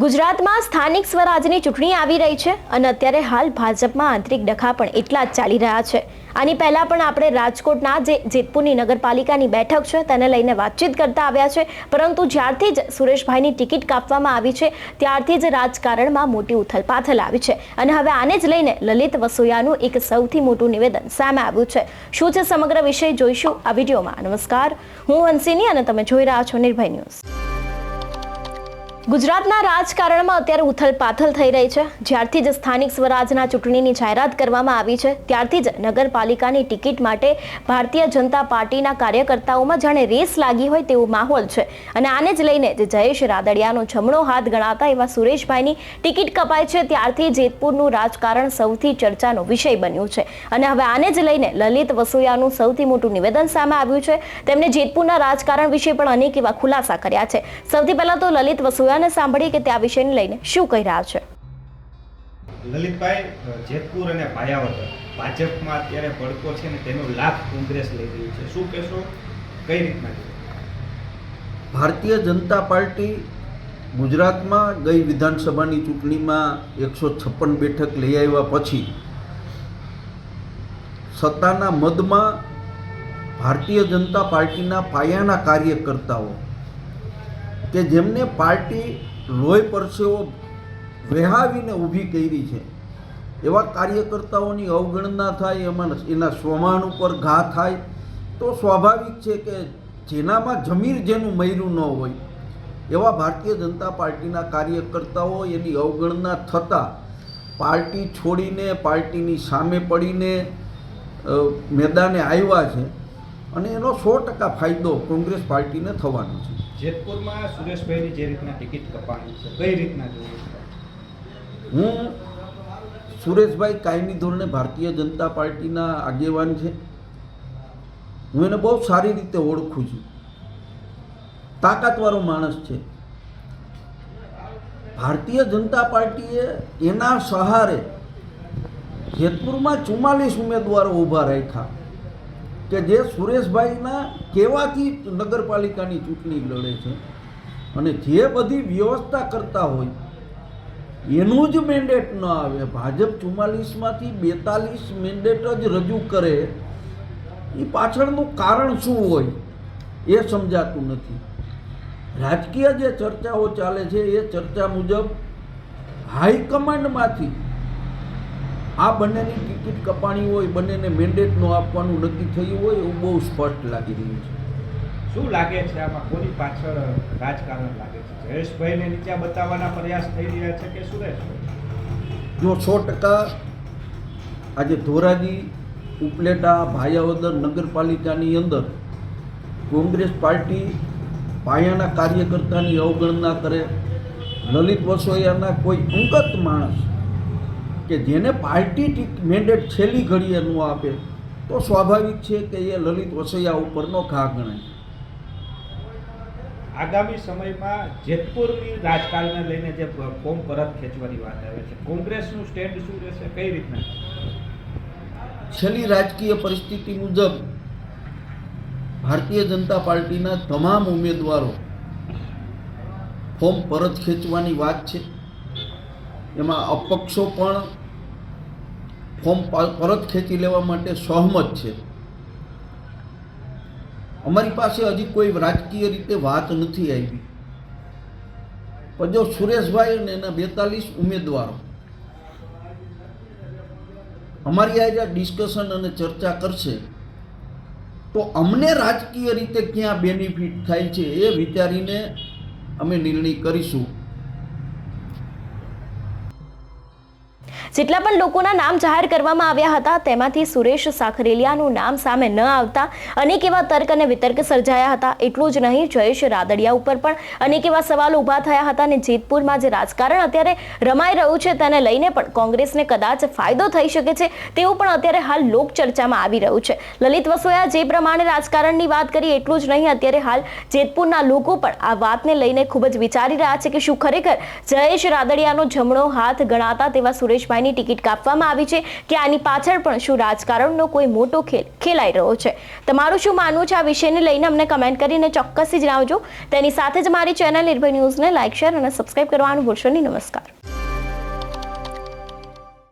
ગુજરાતમાં સ્થાનિક સ્વરાજની ચૂંટણી આવી રહી છે અને અત્યારે હાલ ભાજપમાં આંતરિક ડખા પણ એટલા જ ચાલી રહ્યા છે. આની પહેલા પણ આપણે રાજકોટના જે જેતપુરની નગરપાલિકાની બેઠક છે તેને લઈને વાતચીત કરતા આવ્યા છે. પરંતુ જ્યારથી જ સુરેશભાઈની ટિકિટ કાપવામાં આવી છે, ત્યારથી જ રાજકારણમાં મોટી ઉથલપાથલ આવી છે. અને હવે આને જ લઈને લલિત વસોયાનું એક સૌથી મોટું નિવેદન સામે આવ્યું છે. શું છે સમગ્ર વિષય જોઈશું આ વિડીયોમાં. નમસ્કાર. હું હંસિની અને તમે જોઈ રહ્યા છો નિર્ભય ન્યૂઝ. ગુજરાતના રાજકારણમાં અત્યારે ઉથલપાથલ થઈ રહી છે. જ્યારથી જ સ્થાનિક સ્વરાજના ચૂંટણીની જાહેરાત કરવામાં આવી છે, ત્યારથી જ નગરપાલિકાની ટિકિટ માટે ભારતીય જનતા પાર્ટીના કાર્યકર્તાઓમાં જાણે રેસ લાગી હોય તેવો માહોલ છે. અને આને જ લઈને જે જયેશ રાદડિયાનો જમણો હાથ ગણાતા એવા સુરેશભાઈની ટિકિટ કપાય છે, ત્યારથી જેતપુરનું રાજકારણ સૌથી ચર્ચાનો વિષય બન્યું છે. અને હવે આને જ લઈને લલિત વસોયાનું સૌથી મોટું નિવેદન સામે આવ્યું છે. તેમણે જેતપુરના રાજકારણ વિશે પણ અનેક એવા ખુલાસા કર્યા છે. સૌથી પહેલાં તો લલિત વસોયાને સાંભળીએ કે તે આ વિષયને લઈને શું કહી રહ્યા છે. લલિતભાઈ જેતપુર અને ભાયાવદર ભાજપમાં અત્યારે ભડકો છે ને તેનો લાભ કોંગ્રેસ લઈ રહ્યું છે. શું કહેશો? કઈ રીતના ભારતીય જનતા પાર્ટી ગુજરાતમાં ગઈ વિધાનસભાની ચૂંટણીમાં એકસો છપ્પન બેઠક લઈ આવ્યા પછી સત્તાના મદમાં ભારતીય જનતા પાર્ટીના પાયાના કાર્યકર્તાઓ કે જેમને પાર્ટી લોહી પરસેવો વહેવાવીને ઊભી કરી છે. એવા કાર્યકર્તાઓની અવગણના થાય, એમાં એના સ્વમાન ઉપર ઘા થાય, તો સ્વાભાવિક છે કે જેનામાં જમીર જેનું મયરું ન હોય, એવા ભારતીય જનતા પાર્ટીના કાર્યકર્તાઓ એની અવગણના થતાં પાર્ટી છોડીને, પાર્ટીની સામે પડીને મેદાને આવ્યા છે. અને એનો સો ટકા ફાયદો કોંગ્રેસ પાર્ટીને થવાનો છે. જેતપુરમાં સુરેશભાઈની જે રીતના ટિકિટ કપાણી છે કઈ રીતના હું સુરેશભાઈ કાયમી ધોરણે ભારતીય જનતા પાર્ટીના આગેવાન છે. હું એને બહુ સારી રીતે ઓળખું છું. તાકાતવાળો માણસ છે. ભારતીય જનતા પાર્ટીએ એના સહારે જેતપુરમાં ચુમ્માલીસ ઉમેદવારો ઊભા રાખ્યા. કે જે સુરેશભાઈના કહેવાથી નગરપાલિકાની ચૂંટણી લડે છે અને જે બધી વ્યવસ્થા કરતા હોય, એનું જ મેન્ડેટ ન આવે. ભાજપ ચુમ્માલીસમાંથી બેતાલીસ મેન્ડેટ જ રજૂ કરે, એ પાછળનું કારણ શું હોય એ સમજાતું નથી. રાજકીય જે ચર્ચાઓ ચાલે છે એ ચર્ચા મુજબ હાઈકમાન્ડમાંથી આ બંનેની ટિકિટ કપાણી હોય બંનેને મેન્ડેટ ન આપવાનું નક્કી થયું હોય એવું બહુ સ્પષ્ટ લાગી રહ્યું છે. શું લાગે છે? આમાં કોની પાછળ રાજકારણ લાગે છે? જયેશભાઈને નીચે બતાવવાના પ્રયાસ થઈ રહ્યા છે કે સુરેશભાઈ જો સો ટકા આજે ધોરાજી ઉપલેટા ભાયાવદર નગરપાલિકાની અંદર કોંગ્રેસ પાર્ટી પાયાના કાર્યકર્તાની અવગણના કરે લલિત વસોયાના કોઈ અંગત માણસ કે જેને પાર્ટી મેન્ડેટ છેલ્લી ઘડીએ ન આપે તો સ્વાભાવિક છે કે એ લલિત વસૈયા ઉપરનો ઘા ગણાય. આગામી સમયમાં જેતપુરની રાજકારણને લઈને જે ફોર્મ પરત ખેંચવાની વાત આવે છે કોંગ્રેસનું સ્ટેન્ડ શું રહેશે કઈ રીતના? છેલ્લી રાજકીય પરિસ્થિતિ મુજબ ભારતીય જનતા પાર્ટીના તમામ ઉમેદવારો ફોર્મ પરત ખેંચવાની વાત છે. એમાં અપક્ષો પણ ફોર્મ પરત ખેંચી લેવા માટે સહમત છે. અમારી પાસે હજી કોઈ રાજકીય રીતે વાત નથી આવી. પણ જો સુરેશભાઈ અને એના બેતાલીસ ઉમેદવારો અમારી આજે ડિસ્કશન અને ચર્ચા કરશે, તો અમને રાજકીય રીતે ક્યાં બેનિફિટ થાય છે એ વિચારીને અમે નિર્ણય કરીશું. જેટલા પણ લોકોના નામ જાહેર કરવામાં આવ્યા હતા, તેમાંથી સુરેશ સાખરેલિયાનું નામ સામે ન આવતા, અનેક એવા તર્ક અને વિતર્ક સર્જાયા હતા. એટલું જ નહીં, જયેશ રાદડિયા ઉપર પણ અનેક એવા સવાલો ઊભા થયા હતા અને જેતપુરમાં જે રાજકારણ અત્યારે રમાઈ રહ્યું છે, તેને લઈને પણ કોંગ્રેસને કદાચ ફાયદો થઈ શકે છે, તેવું પણ અત્યારે હાલ લોક ચર્ચામાં આવી રહ્યું છે. લલિત વસોયા, જે પ્રમાણે રાજકારણની વાત કરી એટલું જ નહીં, અત્યારે હાલ જેતપુરના લોકો પણ આ વાતને લઈને ખૂબ જ વિચારી રહ્યા છે કે શું ખરેખર જયેશ રાદડિયાનો જમણો હાથ ગણાતા તેવા સુરેશભાઈની પાલિકાની ટિકિટ કાપવામાં આવી છે કે આની પાછળ પણ શું રાજકારણનો કોઈ મોટો ખેલ ખેલાઈ રહ્યો છે. તમારું શું માનવું છે આ વિષયને લઈને? અમને કમેન્ટ કરીને ચોક્કસથી જણાવજો. તેની સાથે જ મારી ચેનલ નિર્ભય ન્યૂઝને લાઇક શેર અને સબસ્ક્રાઇબ કરવાનું ભૂલશો નહીં. નમસ્કાર.